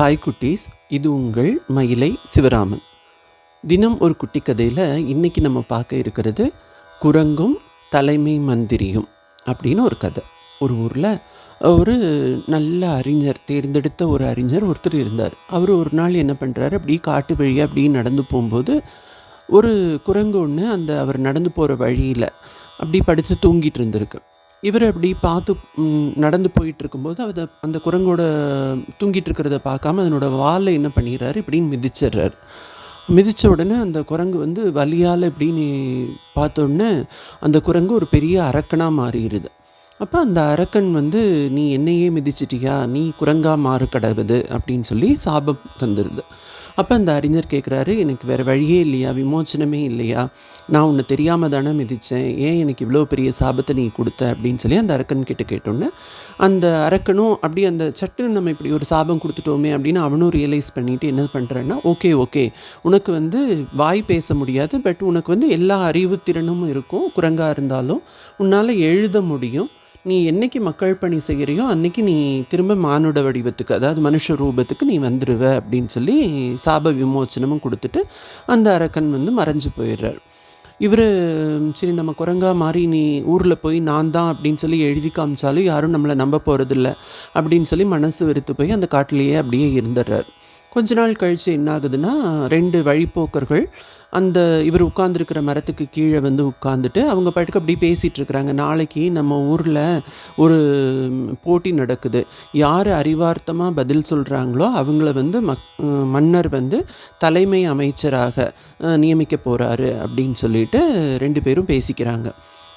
Hi குட்டீஸ் இது உங்கள் மயிலை சிவராமன். தினம் ஒரு குட்டி கதையில் இன்றைக்கி நம்ம பார்க்க இருக்கிறது குரங்கும் தலைமை மந்திரியும் அப்படின்னு ஒரு கதை. ஒரு ஊரில் ஒரு நல்ல அறிஞர் தேர்ந்தெடுத்த ஒரு அறிஞர் ஒருத்தர் இருந்தார். அவர் ஒரு நாள் என்ன பண்ணுறாரு அப்படி காட்டு வழியாக அப்படி நடந்து போகும்போது ஒரு குரங்கு ஒன்று அந்த அவர் நடந்து போகிற வழியில் அப்படி படுத்து தூங்கிட்டு இருந்திருக்கு. இவர் அப்படி பார்த்து நடந்து போயிட்டு இருக்கும்போது அதை அந்த குரங்கோட தூங்கிட்டு இருக்கிறத பார்க்காம அதனோட வாலை என்ன பண்ணிடுறாரு? இப்படின்னு மிதிச்சிடுறாரு. மிதித்த உடனே அந்த குரங்கு வந்து வலியால் இப்படின்னு பார்த்தோடனே அந்த குரங்கு ஒரு பெரிய அரக்கனாக மாறிடுது. அப்போ அந்த அரக்கன் வந்து நீ என்னையே மிதிச்சிட்டியா? நீ குரங்கா மாறு கடவுது அப்படின்னு சொல்லி சாபம் தந்துடுது அப்போ அந்த அறிஞர் கேட்குறாரு எனக்கு வேறு வழியே இல்லையா? விமோச்சனமே இல்லையா? நான் உன்னை தெரியாமல் தானே மிதித்தேன் ஏன் எனக்கு இவ்வளோ பெரிய சாபத்தை நீ கொடுத்த? அப்படின்னு சொல்லி அந்த அரக்கன் கிட்ட கேட்டோன்னே அந்த அரக்கனும் அப்படி அந்த சட்டுன்னு நம்ம இப்படி ஒரு சாபம் கொடுத்துட்டோமே அப்படின்னு அவனும் ரியலைஸ் பண்ணிவிட்டு என்ன பண்ணுறேன்னா ஓகே ஓகே. உனக்கு வந்து வாய் பேச முடியாது பட் உனக்கு வந்து எல்லா அறிவுத்திறனும் இருக்கும். குரங்காக இருந்தாலும் உன்னால் எழுத முடியும். நீ என்னைக்கு மக்கள் பணி செய்கிறியோ அன்னைக்கு நீ திரும்ப மானுட வடிவத்துக்கு அதாவது மனுஷ ரூபத்துக்கு நீ வந்துடுவ அப்படின்னு சொல்லி சாப விமோச்சனமும் கொடுத்துட்டு அந்த அரக்கன் வந்து மறைஞ்சு போயிடுறார். இவர் சரி நம்ம குரங்கா மாதிரி நீ ஊரில் போய் நான் தான் அப்படின்னு சொல்லி எழுதி காமிச்சாலும் யாரும் நம்மளை நம்ப போகிறதில்ல அப்படின்னு சொல்லி மனசு வெறுத்து போய் அந்த காட்டிலேயே அப்படியே இருந்துடுறார். கொஞ்ச நாள் கழித்து என்ன ஆகுதுன்னா ரெண்டு வழிப்போக்கர்கள் அந்த இவர் உட்காந்துருக்கிற மரத்துக்கு கீழே வந்து உட்காந்துட்டு அவங்க பாட்டுக்கு அப்படி பேசிகிட்டு இருக்கிறாங்க. நாளைக்கு நம்ம ஊரில் ஒரு போட்டி நடக்குது. யார் அறிவார்த்தமாக பதில் சொல்கிறாங்களோ அவங்கள வந்து மக் மன்னர் வந்து தலைமை அமைச்சராக நியமிக்க போகிறாரு அப்படின்னு சொல்லிட்டு ரெண்டு பேரும் பேசிக்கிறாங்க.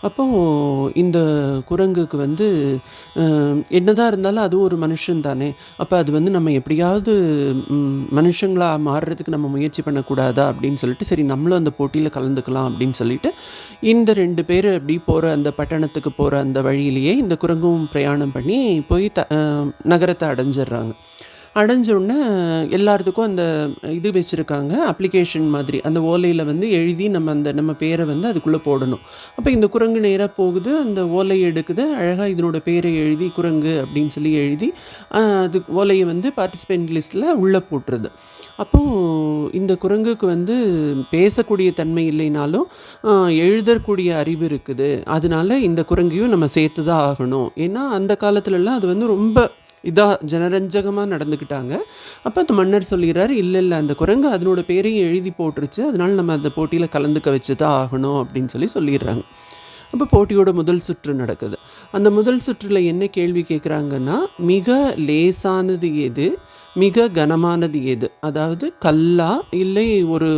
அப்போது இந்த குரங்குக்கு வந்து என்னதான் இருந்தாலும் அதுவும் ஒரு மனுஷன் தானே. அப்போ அது வந்து நம்ம எப்படியாவது மனுஷங்களாக மாறுறதுக்கு நம்ம முயற்சி பண்ணக்கூடாதா அப்படின்னு சொல்லிட்டு சரி நம்மளும் அந்த போட்டியில் கலந்துக்கலாம் அப்படின்னு சொல்லிட்டு இந்த ரெண்டு பேர் அப்படி போகிற அந்த பட்டணத்துக்கு போகிற அந்த வழியிலேயே இந்த குரங்கும் பிரயாணம் பண்ணி போய் த அஹ், நகரத்தை அடைஞ்சிடுறாங்க. அடைஞ்ச உடனே எல்லாத்துக்கும் அந்த இது வச்சுருக்காங்க அப்ளிகேஷன் மாதிரி. அந்த ஓலையில் வந்து எழுதி நம்ம அந்த நம்ம பேரை வந்து அதுக்குள்ளே போடணும். அப்போ இந்த குரங்கு நேராக போகுது அந்த ஓலை எடுக்குது அழகாக இதனோட பேரை எழுதி குரங்கு அப்படின்னு சொல்லி எழுதி அது ஓலையை வந்து பார்ட்டிசிபெண்ட் லிஸ்ட்டில் உள்ளே போட்டுருது. அப்போது இந்த குரங்குக்கு வந்து பேசக்கூடிய தன்மை இல்லைனாலும் எழுதக்கூடிய அறிவு இருக்குது. அதனால இந்த குரங்கையும் நம்ம சேர்த்து தான் ஆகணும். ஏன்னா அந்த காலத்துலலாம் அது வந்து ரொம்ப இதாக ஜனரஞ்சகமாக நடந்துக்கிட்டாங்க. அப்போ அந்த மன்னர் சொல்லிடுறாரு இல்லை இல்லை அந்த குரங்கு அதனோட பேரையும் எழுதி போட்டுருச்சு. அதனால நம்ம அந்த போட்டியில் கலந்துக்க வச்சு தான் ஆகணும் அப்படின்னு சொல்லி சொல்லிடுறாங்க. அப்போ போட்டியோட முதல் சுற்று நடக்குது. அந்த முதல் சுற்றில் என்ன கேள்வி கேட்குறாங்கன்னா மிக லேசானது எது? மிக கனமானது எது? அதாவது கல்லா இல்லை ஒரு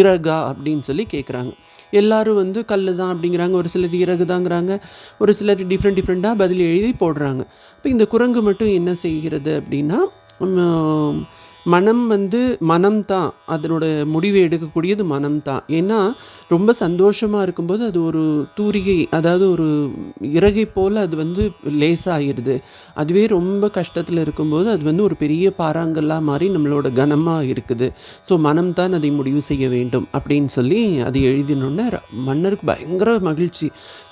இறகா அப்படின்னு சொல்லி கேட்குறாங்க எல்லோரும் வந்து கல் தான் அப்படிங்கிறாங்க. ஒரு சிலர் இறகு தாங்கிறாங்க ஒரு சிலர் டிஃப்ரெண்ட் டிஃப்ரெண்ட்டாக பதில் எழுதி போடுறாங்க. இப்போ இந்த குரங்கு மட்டும் என்ன செய்கிறது அப்படின்னா மனம் வந்து மனம் தான் அதனோட முடிவை எடுக்கக்கூடியது மனம் தான் ஏன்னா ரொம்ப சந்தோஷமாக இருக்கும்போது அது ஒரு தூரிகை அதாவது ஒரு இறகை போல் அது வந்து லேசாகிடுது அதுவே ரொம்ப கஷ்டத்தில் இருக்கும்போது அது வந்து ஒரு பெரிய பாறாங்கல்லாக மாதிரி நம்மளோட கனமாக இருக்குது. ஸோ மனம் தான் அதை முடிவு செய்ய வேண்டும் அப்படின்னு சொல்லி அது எழுதினோடனே மன்னருக்கு பயங்கர மகிழ்ச்சி.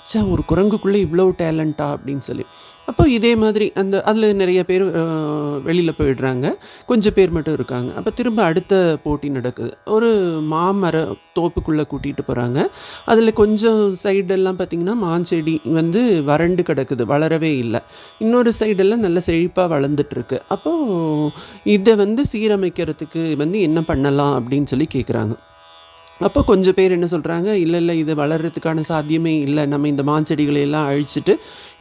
ச்சா ஒரு குரங்குக்குள்ளே இவ்வளோ டேலண்ட்டா அப்படின்னு சொல்லி. அப்போ இதே மாதிரி அந்த அதில் நிறைய பேர் வெளியில் போயிடுறாங்க. கொஞ்சம் பேர் மட்டும் இருக்காங்க. அப்போ திரும்ப அடுத்த போட்டி நடக்குது. ஒரு மாமர தோப்புக்குள்ளே கூட்டிகிட்டு போகிறாங்க அதில் கொஞ்சம் சைடெல்லாம் பார்த்திங்கன்னா மாஞ்செடி வந்து வறண்டு கிடக்குது. வளரவே இல்லை. இன்னொரு சைடெல்லாம் நல்ல செழிப்பாக வளர்ந்துட்டுருக்கு. அப்போது இதை வந்து சீரமைக்கிறதுக்கு வந்து என்ன பண்ணலாம் அப்படின்னு சொல்லி கேட்குறாங்க அப்போ கொஞ்சம் பேர் என்ன சொல்கிறாங்க இல்லை இல்லை இது வளர்கிறதுக்கான சாத்தியமே இல்லை. நம்ம இந்த மாஞ்செடிகளை எல்லாம் அழிச்சிட்டு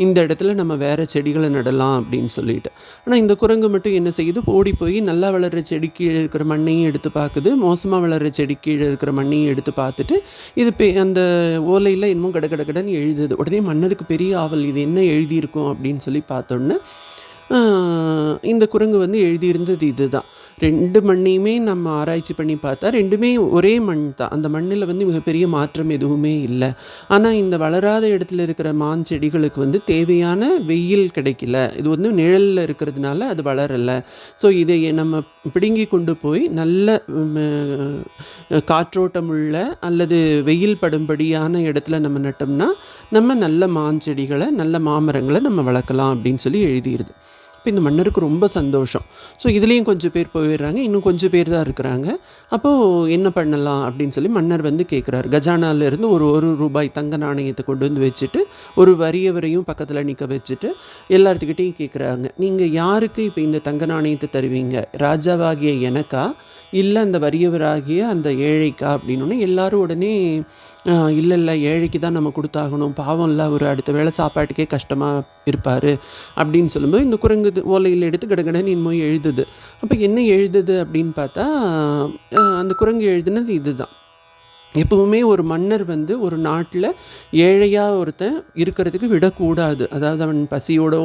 இந்த இடத்துல நம்ம வேறு செடிகளை நடலாம் அப்படின்னு சொல்லிட்டு. ஆனால் இந்த குரங்கு மட்டும் என்ன செய்யுது? ஓடி போய் நல்லா வளர்கிற செடி கீழே இருக்கிற மண்ணையும் எடுத்து பார்க்குது மோசமாக வளர்கிற செடி கீழே இருக்கிற மண்ணையும் எடுத்து பார்த்துட்டு இது பே அந்த ஓலையில் இன்னமும் கட கட கடன்னு எழுதுது. உடனே மன்னருக்கு பெரிய ஆவல் இது என்ன எழுதியிருக்கும்? அப்படின்னு சொல்லி பார்த்தோன்னே இந்த குரங்கு வந்து எழுதியிருந்தது இதுதான். ரெண்டு மண்ணையுமே நம்ம ஆராய்ச்சி பண்ணி பார்த்தா ரெண்டுமே ஒரே மண் தான். அந்த மண்ணில் வந்து மிகப்பெரிய மாற்றம் எதுவுமே இல்லை. ஆனால் இந்த வளராத இடத்துல இருக்கிற மான் செடிகளுக்கு வந்து தேவையான வெயில் கிடைக்கல. இது வந்து நிழலில் இருக்கிறதுனால அது வளரலை. ஸோ இதை நம்ம பிடுங்கி கொண்டு போய் நல்ல காற்றோட்டம் உள்ள அல்லது வெயில் படும்படியான இடத்துல நம்ம நட்டோம்னா நம்ம நல்ல மான் செடிகளை நல்ல மாமரங்களை நம்ம வளர்க்கலாம் அப்படின்னு சொல்லி எழுதிடுது அப்போ இந்த மன்னருக்கு ரொம்ப சந்தோஷம். ஸோ இதுலேயும் கொஞ்சம் பேர் போயிடுறாங்க. இன்னும் கொஞ்சம் பேர் தான் இருக்கிறாங்க. அப்போது என்ன பண்ணலாம் அப்படின்னு சொல்லி மன்னர் வந்து கேட்குறாரு கஜானாலேருந்து ஒரு ஒரு ரூபாய் தங்க நாணயத்தை கொண்டு வந்து வச்சுட்டு ஒரு வறியவரையும் பக்கத்தில் நிற்க வச்சுட்டு எல்லாத்துக்கிட்டேயும் கேட்குறாங்க நீங்கள் யாருக்கு இப்போ இந்த தங்க நாணயத்தை தருவீங்க? ராஜாவாகிய எனக்கா? இல்லை அந்த வறியவராகிய அந்த ஏழைக்கா அப்படின்னு எல்லாரும் உடனே இல்லை இல்லை ஏழைக்கு தான் நம்ம கொடுத்தாகணும். பாவம் இல்லை அவர் அடுத்த வேளை சாப்பாட்டுக்கே கஷ்டமாக இருப்பார். அப்படின்னு சொல்லும்போது இந்த குரங்கு இது ஓலையில் எடுத்து கடகடன்னு இன்மோய் எழுதுது. அப்போ என்ன எழுதுது அப்படின்னு பார்த்தா அந்த குரங்கு எழுதுனது இதுதான். எப்பவுமே ஒரு மன்னர் வந்து ஒரு நாட்டில் ஏழையாக ஒருத்தன் இருக்கிறதுக்கு விடக்கூடாது. அதாவது அவன் பசியோடோ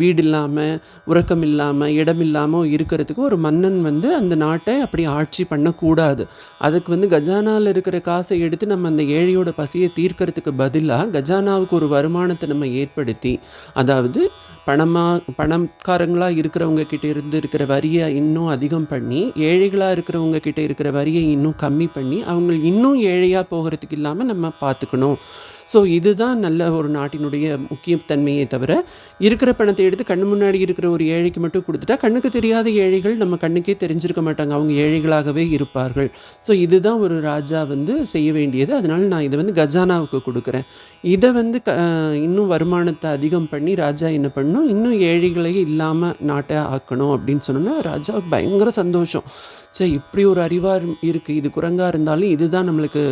வீடு இல்லாமல் உறக்கம் இல்லாமல் இடம் இல்லாமல் இருக்கிறதுக்கு ஒரு மன்னன் வந்து அந்த நாட்டை அப்படி ஆட்சி பண்ணக்கூடாது. அதுக்கு வந்து கஜானாவில் இருக்கிற காசை எடுத்து நம்ம அந்த ஏழையோட பசியை தீர்க்கறதுக்கு பதிலாக கஜானாவுக்கு ஒரு வருமானத்தை நம்ம ஏற்படுத்தி அதாவது பணமாக பணக்காரங்களாக இருக்கிறவங்க கிட்டே இருந்து இருக்கிற வரியை இன்னும் அதிகம் பண்ணி ஏழைகளாக இருக்கிறவங்க கிட்டே இருக்கிற வரியை இன்னும் கம்மி பண்ணி அவங்க இன்னும் ஏழையாக போகிறதுக்கு இல்லாமல் நம்ம பார்த்துக்கணும். ஸோ இதுதான் நல்ல ஒரு நாட்டினுடைய முக்கியத்தன்மையே தவிர இருக்கிற பணத்தை எடுத்து கண்ணு முன்னாடி இருக்கிற ஒரு ஏழைக்கு மட்டும் கொடுத்துட்டா கண்ணுக்கு தெரியாத ஏழைகள் நம்ம கண்ணுக்கே தெரிஞ்சிருக்க மாட்டாங்க. அவங்க ஏழைகளாகவே இருப்பார்கள். ஸோ இதுதான் ஒரு ராஜா வந்து செய்ய வேண்டியது. அதனால் நான் இதை வந்து கஜானாவுக்கு கொடுக்குறேன். இதை வந்து க இன்னும் வருமானத்தை அதிகம் பண்ணி ராஜா என்ன பண்ணணும் இன்னும் ஏழைகளே இல்லாமல் நாட்டை ஆக்கணும் அப்படின்னு சொன்னோன்னா ராஜாவுக்கு பயங்கர சந்தோஷம். சே இப்படி ஒரு அறிவார் இருக்குது இது குரங்காக இருந்தாலும் இதுதான் நம்மளுக்கு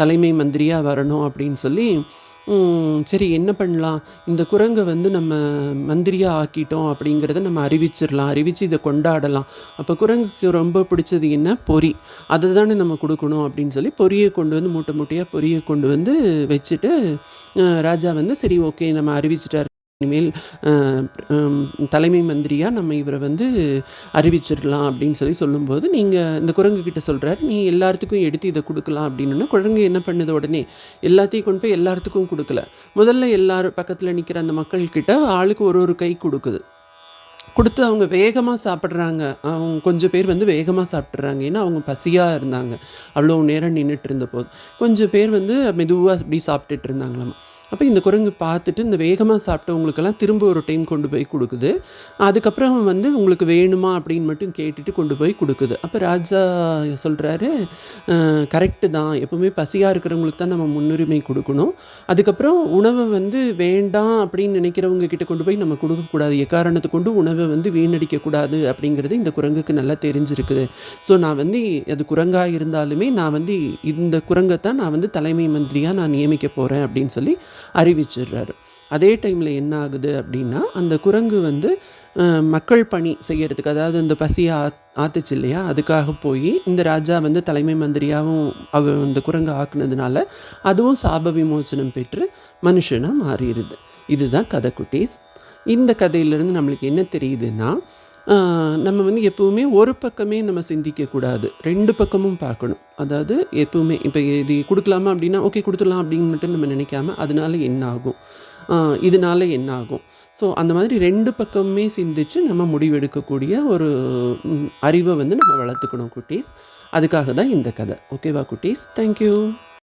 தலைமை மந்திரியாக வரணும் அப்படின்னு சொல்லி சரி என்ன பண்ணலாம்? இந்த குரங்கை வந்து நம்ம மந்திரியாக ஆக்கிட்டோம் அப்படிங்கிறத நம்ம அறிவிச்சிடலாம் அறிவித்து இதை கொண்டாடலாம். அப்போ குரங்குக்கு ரொம்ப பிடிச்சது என்ன? பொரி அதை தானே நம்ம கொடுக்கணும் அப்படின்னு சொல்லி பொரியை கொண்டு வந்து மூட்டை மூட்டையாக பொரியை கொண்டு வந்து வச்சுட்டு ராஜா வந்து சரி ஓகே நம்ம அறிவிச்சிட்டார். இனிமேல் தலைமை மந்திரியாக நம்ம இவரை வந்து அறிவிச்சிடலாம் அப்படின்னு சொல்லி சொல்லும்போது நீங்கள் இந்த குரங்கு கிட்ட சொல்கிறாரு நீ எல்லாத்துக்கும் எடுத்து இதை கொடுக்கலாம் அப்படின்னா குரங்கு என்ன பண்ணுது உடனே? எல்லாத்தையும் கொண்டு போய் எல்லாத்துக்கும் கொடுக்கல. முதல்ல எல்லாரும் பக்கத்தில் நிற்கிற அந்த மக்கள்கிட்ட ஆளுக்கு ஒரு ஒரு கை கொடுக்குது. கொடுத்து அவங்க வேகமாக சாப்பிட்றாங்க. அவங்க கொஞ்சம் பேர் வந்து வேகமாக சாப்பிட்றாங்க ஏன்னா அவங்க பசியாக இருந்தாங்க. அவ்வளோ நேரம் நின்றுட்டு இருந்த போது கொஞ்சம் பேர் வந்து மெதுவாக அப்படி சாப்பிட்டுட்டு இருந்தாங்களாம். அப்போ இந்த குரங்கு பார்த்துட்டு இந்த வேகமாக சாப்பிட்டவங்களுக்கெல்லாம் திரும்ப ஒரு டைம் கொண்டு போய் கொடுக்குது. அதுக்கப்புறம் வந்து உங்களுக்கு வேணுமா அப்படின்னு மட்டும் கேட்டுட்டு கொண்டு போய் கொடுக்குது. அப்போ ராஜா சொல்கிறாரு கரெக்டு தான். எப்பவுமே பசியாக இருக்கிறவங்களுக்கு தான் நம்ம முன்னுரிமை கொடுக்கணும். அதுக்கப்புறம் உணவை வந்து வேண்டாம் அப்படின்னு நினைக்கிறவங்க கிட்ட கொண்டு போய் நம்ம கொடுக்கக்கூடாது எக்காரணத்தை கொண்டு உணவை வந்து வீணடிக்கக்கூடாது அப்படிங்கிறது இந்த குரங்குக்கு நல்லா தெரிஞ்சிருக்குது. ஸோ நான் வந்து அது குரங்காக இருந்தாலுமே நான் வந்து இந்த குரங்கை தான் நான் வந்து தலைமை மந்திரியாக நான் நியமிக்க போகிறேன் அப்படின்னு சொல்லி அறிவிச்சிடுறாரு. அதே டைமில் என்ன ஆகுது அப்படின்னா அந்த குரங்கு வந்து மக்கள் பணி செய்யறதுக்கு அதாவது இந்த பசியை ஆத் ஆத்துச்சு இல்லையா? அதுக்காக போய் இந்த ராஜா வந்து தலைமை மந்திரியாகவும் அவ அந்த குரங்கு ஆக்குனதுனால அதுவும் சாப விமோசனம் பெற்று மனுஷனாக மாறிடுது. இதுதான் கதை குட்டீஸ். இந்த கதையிலேருந்து நம்மளுக்கு என்ன தெரியுதுன்னா நம்ம வந்து எப்பவுமே ஒரு பக்கமே நம்ம சிந்திக்கக்கூடாது. ரெண்டு பக்கமும் பார்க்கணும். அதாவது எப்போவுமே இப்போ இது கொடுக்கலாமா அப்படின்னா ஓகே கொடுத்துடலாம் அப்படின்னு மட்டும் நம்ம நினைக்காம அதனால என்ன ஆகும்? இதனால என்ன ஆகும்? ஸோ அந்த மாதிரி ரெண்டு பக்கமுமே சிந்திச்சு நம்ம முடிவெடுக்கக்கூடிய ஒரு அறிவை வந்து நம்ம வளர்த்துக்கணும் குட்டீஸ். அதுக்காக தான் இந்த கதை. ஓகேவா குட்டீஸ்? தேங்க்யூ